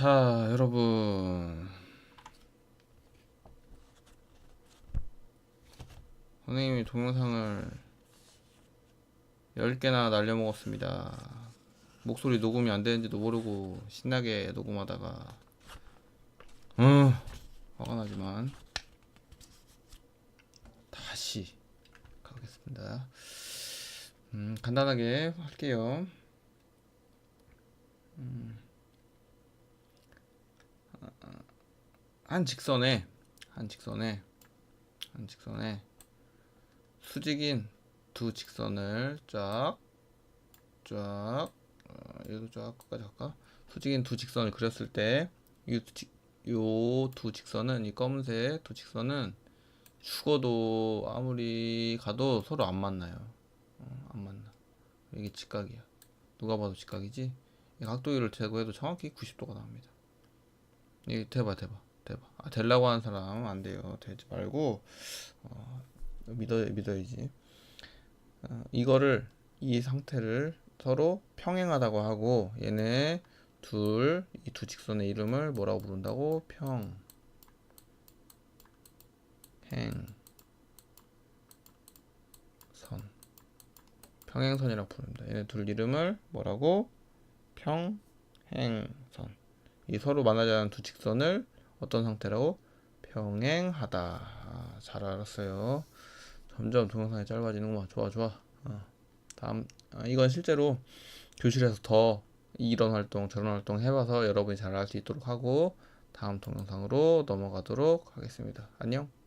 자, 여러분. 선생님이 동영상을 10개나 날려먹었습니다. 목소리 녹음이 안 되는지도 모르고 신나게 녹음하다가 음, 화가 나지만 다시 가겠습니다. 음, 간단하게 할게요. 한 직선에 한 직선에 한 직선에 수직인 두 직선을 쫙 쫙, 어, 얘도 쫙 끝까지 갈까? 수직인 두 직선을 그렸을 때, 이두 직선은, 이 검은색 두 직선은 죽어도 아무리 가도 서로 안 만나요. 어, 안 만나. 이게 직각이야. 누가 봐도 직각이지? 이 각도기를 제거해도 정확히 90도가 나옵니다. 이 대봐, 대봐, 대봐. 아, 되려고 하는 사람 안 돼요. 되지 말고, 어, 믿어, 믿어야지. 어, 이거를, 이 상태를 서로 평행하다고 하고 얘네 둘, 이 두 직선의 이름을 뭐라고 부른다고? 평, 행, 선. 평행선이라고 부릅니다. 얘네 둘 이름을 뭐라고? 평, 행, 선. 이 서로 만나지 않는 두 직선을 어떤 상태라고? 평행하다. 아, 잘 알았어요. 점점 동영상이 짧아지는구만. 좋아, 좋아. 어. 다음 아, 이건 실제로 교실에서 더 이런 활동 저런 활동 해봐서 여러분이 잘 알 수 있도록 하고 다음 동영상으로 넘어가도록 하겠습니다. 안녕.